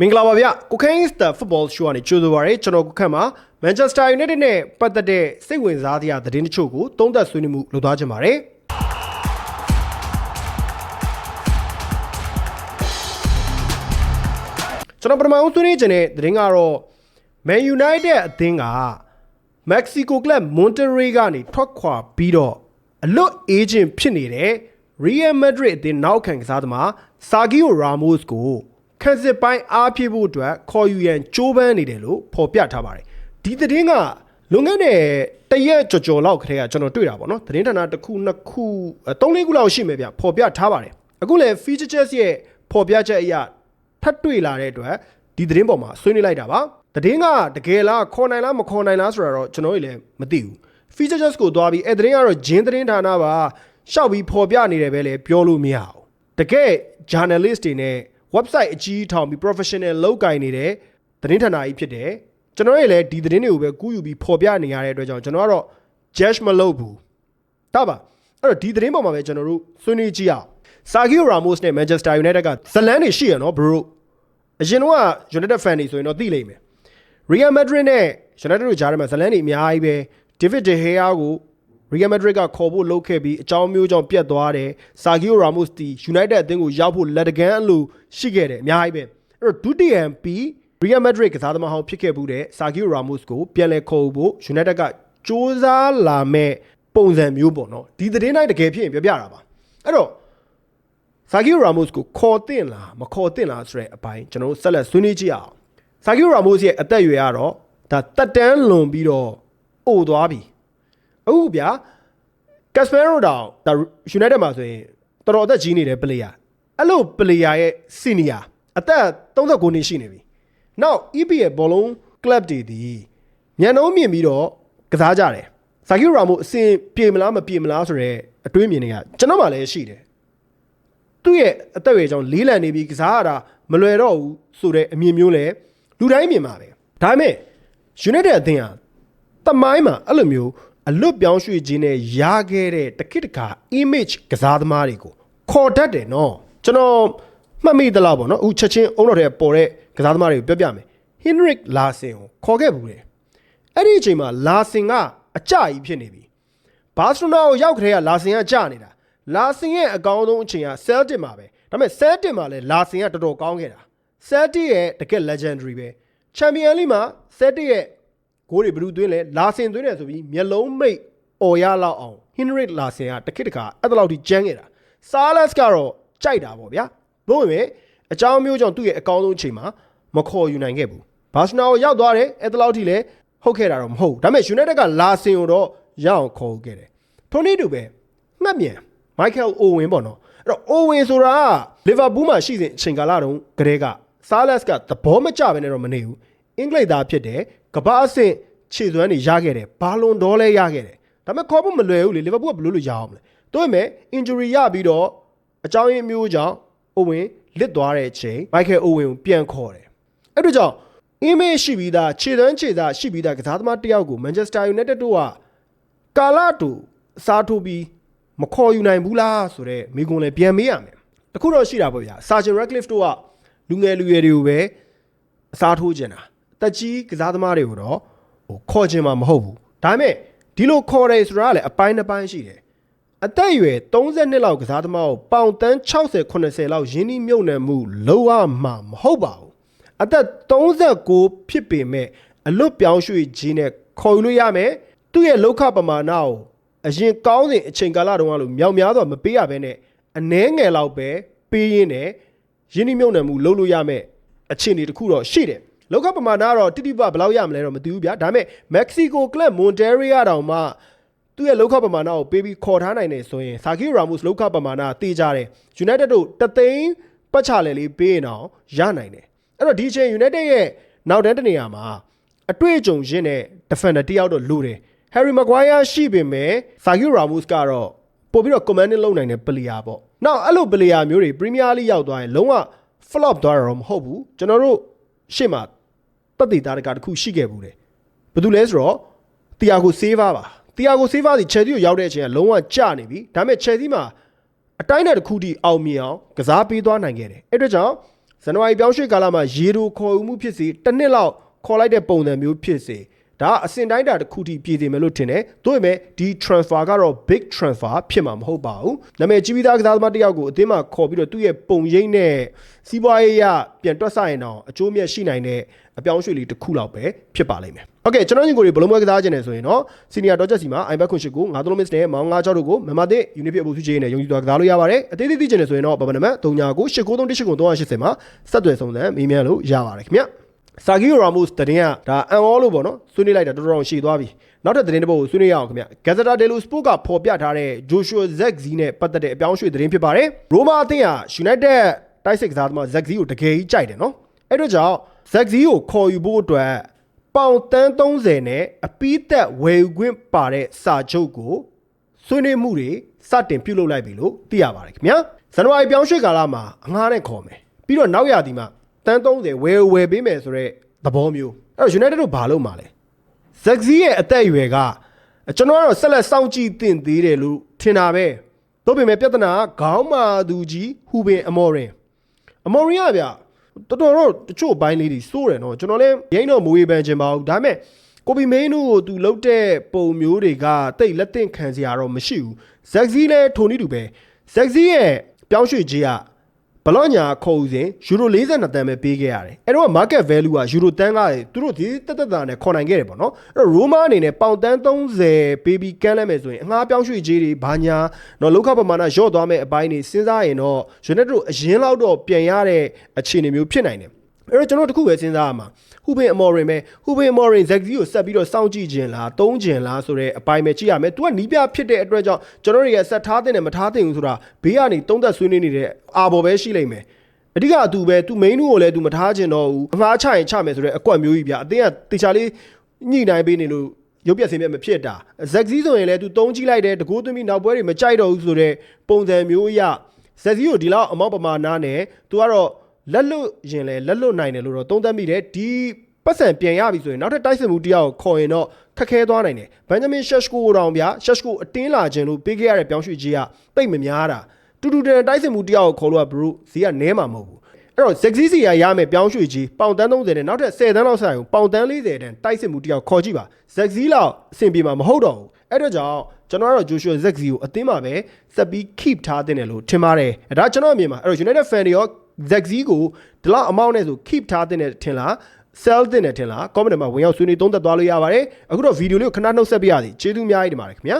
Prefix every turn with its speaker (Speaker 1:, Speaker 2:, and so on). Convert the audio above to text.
Speaker 1: မင်္ဂလာပါဗျကိုခိုင်းစတာဖုတ်ဘောရှုကနေကြိုဆိုပါရစေကျွန်တော်ကိုခန့်ပါမန်ချက်စတာယူနိုက်တက်နဲ့ပတ်သက်တဲ့စိတ်ဝင်စားစရာသတင်းတချို့ကိုသုံးသပ်ဆွေးနွေးမှုလုပ်သွားကြပါမယ်ကျွန်တော်ပထမဆုံးဆွေးနွေးခြင်းတဲ့သတင်းကတော့ Man United အသင်းက Mexico Club Monterrey ကနေထွက်ခွာပြီးတော့အလွတ်အေဂျင့်ဖြစ်နေတဲ့ Real Madrid အသင်းနောက်ခံကစားသမား Sergio Ramos ကို ခန်းစစ်ပိုင်းအားဖြည့်ဖို့အတွက်ခေါ်ယူရန်ကြိုးပမ်းနေတယ်လို့ဖော်ပြထားပါတယ်ဒီသတင်းကလွန်ခဲ့တဲ့တရက်ကြော်ကြော်လောက်ခရဲကကျွန်တော်တွေ့တာပေါ့နော်သတင်းဌာနတစ်ခုနှစ်ခုအဲသုံးလေးခုလောက်ရှိမယ်ဗျဖော်ပြထားပါတယ်အခုလည်း feature chess ရဲ့ဖော်ပြချက်အရထပ်တွေ့လာတဲ့အတွက်ဒီသတင်းပေါ်မှာဆွေးနွေးလိုက်တာပါသတင်းကတကယ်လားခေါ်နိုင်လားမခေါ်နိုင်လားဆိုတာတော့ကျွန်တော်တို့လည်းမသိဘူး feature chess ကိုသွားပြီးအဲသတင်းကတော့ဂျင်းသတင်းဌာနပါရှောက်ပြီးဖော်ပြနေတယ်ပဲလေပြောလို့မရအောင်တကယ် journalist တွေနဲ့ website အကြီးထောင်ပြီး professional လောက်ကင်နေတဲ့သတင်းဌာနကြီးဖြစ်တယ်ကျွန်တော်ရဲ့လည်းဒီသတင်းတွေကိုပဲကူးယူပြီးဖော်ပြနေရတဲ့အတွက်ကြောင့်ကျွန်တော်ကတော့ judge မလုပ်ဘူးတပါအဲ့တော့ဒီသတင်းပေါ်မှာပဲကျွန်တော်တို့ဆွေးနွေးကြည့်အောင် Sergio Ramos နဲ့ Manchester United ကဇလန်းတွေရှိရနော် bro အရင်တော့က United fan တွေဆိုရင်တော့သိလိမ့်မယ် Real Madrid နဲ့ United တို့ကြားထဲမှာဇလန်းတွေအများကြီးပဲ David De Gea ကို Real Madrid ကခေါ်ဖို့လုပ်ခဲ့ပြီးအကြောင်းမျိုးကြောင့်ပြတ်သွားတယ်။ Sergio Ramos တီ United အသင်းကိုရောက်ဖို့လက်တကမ်းအလိုရှိခဲ့တယ်အများကြီးပဲ။အဲ့တော့ဒုတိယပြီး Real Madrid ကစားသမားဟောင်းဖြစ်ခဲ့မှုတဲ့ Sergio Ramos ကိုပြန်လည်ခေါ်ဖို့ United ကစ조사လာမဲ့ပုံစံမျိုးပေါ့နော်။ဒီသတင်းတိုင်းတကယ်ဖြစ်ရင်ပြောပြတာပါ။အဲ့တော့ Sergio Ramos ကိုခေါ်တင်လားမခေါ်တင်လားဆိုတဲ့အပိုင်းကျွန်တော်တို့ဆက်လက်ဆွေးနွေးကြည့်အောင် Sergio Ramos ရဲ့အသက်အရွယ်ကတော့ဒါတက်တန်းလွန်ပြီးတော့အိုသွားပြီ အခုဗျာ Casemiro တောင်ဒါ United မှာဆိုရင်တော်တော်အသက်ကြီးနေတဲ့ player အဲ့လို player ရဲ့ senior အသက်39နှစ်ရှိနေပြီနောက် EP ရဲ့ဘောလုံး club တွေဒီညံနှုံးမြင်ပြီးတော့ကစားကြတယ် Sergio Ramos အဆင်ပြေမလားမပြေမလားဆိုတော့အတွေးမြင်တွေကကျွန်တော်မှလည်းရှိတယ်သူ့ရဲ့အသက်အရွယ်ကြောင့်လေးလံနေပြီးကစားရတာမလွယ်တော့ဘူးဆိုတဲ့အမြင်မျိုးလဲလူတိုင်းမြင်ပါပဲဒါပေမဲ့ United အသင်းဟာတမိုင်းမှာအဲ့လိုမျိုး အလွတ်ပြောင်းရွှေ့ခြင်းနဲ့ရခဲ့တဲ့တခိတခါ image ကစားသမားတွေကိုခေါ်တတ်တယ်နော်ကျွန်တော်မှတ်မိသလားပေါ့နော်အခုချက်ချင်းအုံတော်ထဲပေါ်တဲ့ကစားသမားတွေကိုပြောပြမယ် Henrik Larsson ကိုခေါ်ခဲ့ဘူးလေအဲ့ဒီအချိန်မှာ Larsson ကအကြကြီးဖြစ်နေပြီဘာစီလိုနာကိုရောက်ခရဲကလာဆင်ကကြာနေတာလာဆင်ရဲ့အကောင်းဆုံးအချိန်က Celtic မှာပဲဒါပေမဲ့ Celtic မှာလည်းလာဆင်ကတော်တော်ကောင်းခဲ့တာ Celtic ရဲ့တကယ် legendary ပဲ Champion League မှာ Celtic ရဲ့ ဂိုးတွေဘယ်သူသွင်းလဲလာဆင်သွင်းတယ်ဆိုပြီးမျက်လုံးမိတ်អော်ရလောက်အောင် Henrik လာဆင်ကတခစ်တခါအဲ့ဒါလောက်ထိကျန်းခဲ့တာ Salas ကတော့ကြိုက်တာပေါ့ဗျာဘို့ပေမဲ့အကြောင်းမျိုးကြောင့်သူ့ရဲ့အကောင်းဆုံးအချိန်မှာမခေါ်ယူနိုင်ခဲ့ဘူးဘာစနာကိုရောက်သွားတယ်အဲ့ဒါလောက်ထိလည်းဟုတ်ခဲ့တာတော့မဟုတ်ဘူးဒါပေမဲ့ United ကလာဆင်ကိုတော့ရအောင်ခေါ်ယူခဲ့တယ်ထိုနည်းတူပဲမှတ်မြန်မိုက်ကယ်အိုဝင်ပေါ့နော်အဲ့တော့အိုဝင်ဆိုတာကလီဗာပူးမှာရှိစဉ်အချိန်ကာလတုန်းကတည်းကဆာလက်စ်ကသဘောမကျဘဲနဲ့တော့မနေဘူး အင်္ဂလိပ်သားဖြစ်တယ်ကမ္ဘာအဆင့်ခြေစွမ်းတွေရခဲ့တယ်ဘာလွန်ဒေါ်လဲရခဲ့တယ်ဒါပေမဲ့ခေါ်ဖို့မလွယ်ဘူးလေလီဗာပူးကဘယ်လိုလုပ်ရအောင်လဲတို့ပေမဲ့ injury ရပြီးတော့အကြောင်းရင်းမျိုးကြောင့်အိုဝင်လစ်သွားတဲ့အချိန်မိုက်ကယ်အိုဝင်ကိုပြန်ခေါ်တယ်အဲ့တို့ကြောင့် image ရှိပြီးသားခြေသွမ်းခြေသားရှိပြီးသားကစားသမားတစ်ယောက်ကို Manchester United တို့ကကာလာတူအစားထိုးပြီးမခေါ်ယူနိုင်ဘူးလားဆိုတော့မိကွန်လည်းပြန်မေးရမယ်တခုတော့ရှိတာပေါ့ဗျာစာဂျင်ရက်လစ်တို့ကလူငယ်လူရွယ်တွေကိုပဲအစားထိုးကျင် တာအသက်ကြီးကစားသမားတွေကိုတော့ဟိုခေါ်ကျင်မှာမဟုတ်ဘူးဒါပေမဲ့ဒီလိုခေါ်တယ်ဆိုတာကလည်းအပိုင်းတစ်ပိုင်းရှိတယ်အသက်အရွယ်30နှစ်လောက်ကစားသမားကိုပေါင်တန်း60 80လောက်ရင်းနှီးမြုပ်နှံမှုလောရမှာမဟုတ်ပါဘူးအသက်39ဖြစ်ပေမဲ့အလွတ်ပြောင်းရွှေ့ခြင်းနဲ့ခေါ်ယူလို့ရမယ်သူ့ရဲ့လောက်ခပမာဏကိုအရင်ကောင်းစဉ်အချိန်ကာလတုန်းကလို့မြောက်များတော့မပေးရဘဲနဲ့အနှဲငယ်လောက်ပဲပေးရင်းနဲ့ရင်းနှီးမြုပ်နှံမှုလုပ်လို့ရမယ်အခြေအနေတစ်ခုတော့ရှိတယ် လောက်ခပမာဏကတော့တိတိပဘယ်လောက်ရမလဲတော့မသိဘူးဗျာဒါပေမဲ့မက္ကဆီကိုကလပ်မွန်တဲရီယာတောင်မှသူ့ရဲ့လောက်ခပမာဏကိုပေးပြီးခေါ်ထားနိုင်တယ်ဆိုရင်ဆာကီရာမုစ်လောက်ခပမာဏတေးကြတယ် United တို့တသိန်းပတ်ချလေလေးပေးရင်တော့ရနိုင်တယ်အဲ့တော့ဒီအချိန် United ရဲ့နောက်တန်းတနေရာမှာအတွေ့အကြုံရင့်တဲ့ defender တယောက်တော့လိုတယ် Harry Maguire ရှိပေမဲ့ Sergio Ramos ကတော့ပို့ပြီးတော့ commanding လုပ်နိုင်တဲ့ player ပေါ့။နောက်အဲ့လို player မျိုးတွေ Premier League ရောက်သွားရင်လုံးဝ flop သွားတာတော့မဟုတ်ဘူး။ကျွန်တော်တို့ရှေ့မှာ တက်တည်သားတကတစ်ခုရှိခဲ့ဘူးလေ။ဘာလို့လဲဆိုတော့ Thiago Silva ပါ။ Thiago Silva ဒီ Chelsea ကိုရောက်တဲ့အချိန်ကလုံးဝကျနေပြီ။ဒါပေမဲ့ Chelsea မှာအတိုင်းအတာတစ်ခုထိအောင်မြင်အောင်ကစားပေးသွားနိုင်ခဲ့တယ်။အဲ့အတွက်ကြောင့်ဇန်နဝါရီပြောင်းရွှေ့ကာလမှာရေတိုခေါ်ယူမှုဖြစ်စီတစ်နှစ်လောက်ခေါ်လိုက်တဲ့ပုံစံမျိုးဖြစ်စီ ဒါကအစင်တိုင်းတာတစ်ခုထိပြည်စီမယ်လို့ထင်တယ်။သို့ပေမဲ့ဒီ transfer ကတော့ big transfer ဖြစ်မှာမဟုတ်ပါဘူး။နာမည်ကြီးပြီးသားကစားသမားတစ်ယောက်ကိုအသင်းမှာခေါ်ပြီးတော့သူ့ရဲ့ပုံရိပ်နဲ့စီးပွားရေးရပြန်တွက်ဆရင်တော့အကျိုးမြတ်ရှိနိုင်တဲ့အပြောင်းအရွှေ့လေးတစ်ခုလောက်ပဲဖြစ်ပါလိမ့်မယ်။ Okay ကျွန်တော်ညီကိုတွေဘလုံးပွဲကစားခြင်းနေဆိုရင်တော့ senior dodger စီမှာ iBet ခွန်ရှိကိုငါးသုံး miss နဲ့မောင်ငါးချောက်တို့ကိုမြန်မာသစ် unit အပူစုချေနဲ့ယုံကြည်သွားကစားလို့ရပါတယ်။အသေးသေးသိခြင်းနေဆိုရင်တော့ဘာမှနမ3ညာကို89389380မှာဆက်သွယ်စုံစမ်းမေးမြန်းလို့ရပါတယ်ခင်ဗျ။ ဆာဂီယိုရာမိုစ်တရင်ကဒါအန်အောလို့ပေါ့နော်ဆွေးနွေးလိုက်တာတော်တော်ရှည်သွားပြီနောက်ထပ်သတင်းတစ်ပုဒ်ကိုဆွေးနွေးရအောင်ခင်ဗျဂက်ဇတာဒေလိုစပို့ကဖော်ပြထားတဲ့ဂျိုရှူဇက်ဇီနဲ့ပတ်သက်တဲ့အပြောင်းအရွှေ့သတင်းဖြစ်ပါတယ်ရိုမာအသင်းဟာယူနိုက်တက်တိုက်စစ်ကစားသမားဇက်ဇီကိုတကယ်ကြီးကြိုက်တယ်နော်အဲ့တော့ကြောင့်ဇက်ဇီကိုခေါ်ယူဖို့အတွက်ပေါင်တန်း30နဲ့အပီးသက်ဝယ်ယူခွင့်ပါတဲ့စာချုပ်ကိုဆွေးနွေးမှုတွေစတင်ပြုလုပ်လိုက်ပြီလို့သိရပါတယ်ခင်ဗျာဇန်နဝါရီပြောင်းရွှေ့ကာလမှာအငှားနဲ့ခေါ်မယ်ပြီးတော့နောက်ရာသီမှာ တန်း30ဝယ်ဝယ်ပေးမယ်ဆိုတော့သဘောမျိုးအဲ့တော့ United တို့ဘာလုပ်မှာလဲဇက်ဇီရဲ့အသက်အရွယ်ကကျွန်တော်ကတော့ဆက်လက်စောင့်ကြည့်တင်သေးတယ်လို့ထင်တာပဲတို့ပေမဲ့ပြဿနာကခေါင်းမာသူကြီးဟူပင်အမော်ရင်အမော်ရင်ကဗျတော်တော်တော့တချို့အပိုင်းလေးတွေစိုးတယ်နော်ကျွန်တော်လည်းရိမ့်တော့မဝေးပန်းခြင်းပါဘူးဒါပေမဲ့ကိုပီမိန်တို့ကိုသူလှုပ်တဲ့ပုံမျိုးတွေကတိတ်လက်သင့်ခံစရာတော့မရှိဘူးဇက်ဇီလည်းထိုနည်းတူပဲဇက်ဇီရဲ့ပြောင်းရွှေ့ခြင်းက ဘလော့ညာခေါ်ဦးစဉ်ယူရို42တန်းပဲပေးခဲ့ရတယ်အဲ့တော့ market value ကယူရိုတန်းကသူတို့ဒီတက်တက်တာနဲ့ခေါ်နိုင်ခဲ့တယ်ပေါ့နော်အဲ့တော့ရိုမာအနေနဲ့ပေါင်တန်း30ပေးပြီးကမ်းလိုက်မယ်ဆိုရင်အငှားပြောင်းရွှေ့ခြင်းတွေဘာညာတော့လောက်ခပမာဏရော့သွားမဲ့အပိုင်းတွေစဉ်းစားရင်တော့ယူနိုက်တက်တို့အရင်လောက်တော့ပြန်ရတဲ့အခြေအနေမျိုးဖြစ်နိုင်တယ် အဲ့တော့ကျွန်တော်တခုပဲစဉ်းစားရမှာဟူပင်အမော်ရင်ပဲဟူပင်အမော်ရင်ဇက်ဂရီကိုဆက်ပြီးတော့စောင့်ကြည့်ခြင်းလားတုံးခြင်းလားဆိုတဲ့အပိုင်းပဲကြည့်ရမယ်။ तू ကနီးပြဖြစ်တဲ့အတွက်ကြောင့်ကျွန်တော်တွေကဆက်ထားတဲ့နဲ့မထားတဲ့ဘူးဆိုတာဘေးကနေတုံးသက်ဆွေးနွေးနေတဲ့အာဘော်ပဲရှိလိမ့်မယ်။အဓိကသူပဲသူ main ကိုလည်းသူမထားကျင်တော့ဘူးအမှားချရင်ချမယ်ဆိုတော့အကွက်မျိုးကြီးဗျအတင်းကတေချာလေးညှိနိုင်ပေးနေလို့ရုပ်ပြက်စင်းပြက်မဖြစ်တာဇက်ဇီးဆိုရင်လည်းသူတုံးကြည့်လိုက်တယ်တကိုးသွင်းပြီးနောက်ပွဲတွေမကြိုက်တော့ဘူးဆိုတော့ပုံစံမျိုးအရဇက်ဇီးကိုဒီလောက်အမောက်ပမာဏနဲ့သူကတော့ လက်လွတ်ရင်လည်းလက်လွတ်နိုင်တယ်လို့တော့သုံးသပ်မိတယ်ဒီပတ်စံပြန်ရပြီဆိုရင်နောက်ထပ်တိုက်စစ်မှုတစ်ယောက်ခေါ်ရင်တော့ခက်ခဲသွားနိုင်တယ်ဘန်ဂျမင်ရှက်ရှ်ကိုတောင်ဗျာရှက်ရှ်ကိုအတင်းလာခြင်းလို့ပေးခဲ့ရတဲ့ပြောင်းရွှေ့ကြီးကတိတ်မများတာတူတူတန်တိုက်စစ်မှုတစ်ယောက်ခေါ်လို့ကဘရူဈေးကနဲမှာမဟုတ်ဘူးအဲ့တော့ဇက်ဇီစီရရမယ်ပြောင်းရွှေ့ကြီးပေါင်တန်း30နဲ့နောက်ထပ်10တန်းလောက်ဆိုင်ကိုပေါင်တန်း40တန်းတိုက်စစ်မှုတစ်ယောက်ခေါ်ကြည့်ပါဇက်ဇီလောက်အဆင်ပြေမှာမဟုတ်တော့ဘူးအဲ့တော့ကြောင့်ကျွန်တော်ကတော့ဂျိုရှူဇက်ဇီကိုအသင်းမှာပဲဆက်ပြီး keep ထားတဲ့တယ်လို့ထင်ပါတယ်အဲ့ဒါကျွန်တော်အမြင်မှာအဲ့တော့ United fan တွေရော ဇက်ဇီကိုဒီလောက်အမောင်းနဲ့ဆို keep ထားတဲ့ထင်လား sell တဲ့ထင်လား comment မှာဝင်ရောက်ဆွေးနွေးသုံးသပ်သွားလို့ရပါတယ်အခုတော့ဗီဒီယိုလေးကိုခဏနှုတ်ဆက်ပြရစီကျေးဇူးအများကြီးတင်ပါတယ်ခင်ဗျာ